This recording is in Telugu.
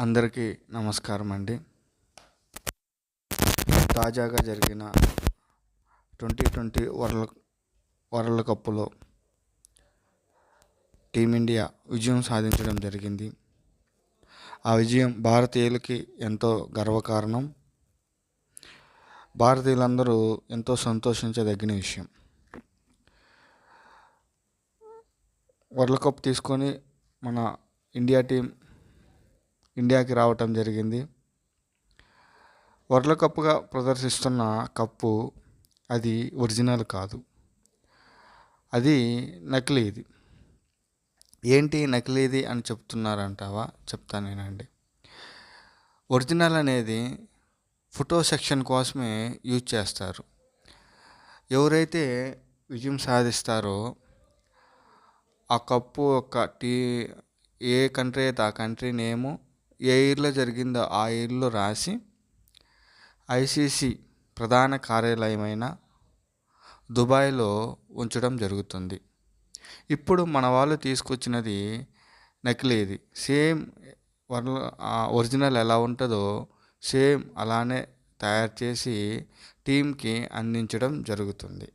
అందరికీ నమస్కారం అండి. తాజాగా జరిగిన ట్వంటీ ట్వంటీ వరల్డ్ వరల్డ్ కప్లో టీమిండియా విజయం సాధించడం జరిగింది. ఆ విజయం భారతీయులకి ఎంతో గర్వకారణం. భారతీయులందరూ ఎంతో సంతోషించదగిన విషయం. వరల్డ్ కప్ తీసుకొని మన ఇండియా టీం ఇండియాకి రావటం జరిగింది. వరల్డ్ కప్గా ప్రదర్శిస్తున్న కప్పు అది ఒరిజినల్ కాదు. అది నకిలీది ఏంటి నకిలీది అని చెప్తున్నారంటావా? చెప్తానేనండి ఒరిజినల్ అనేది ఫోటో సెక్షన్ కోసమే యూజ్ చేస్తారు. ఎవరైతే విజయం సాధిస్తారో ఆ కప్పు యొక్క టీ ఏ కంట్రీ అయితే ఆ కంట్రీ నేము ఏ ఇయర్లో జరిగిందో ఆ ఇయర్లో రాసి ఐసీసీ ప్రధాన కార్యాలయమైన దుబాయ్లో ఉంచడం జరుగుతుంది. ఇప్పుడు మన వాళ్ళు తీసుకొచ్చినది నకిలీది. సేమ్ ఒరిజినల్ ఎలా ఉంటుందో సేమ్ అలానే తయారు చేసి టీంకి అందించడం జరుగుతుంది.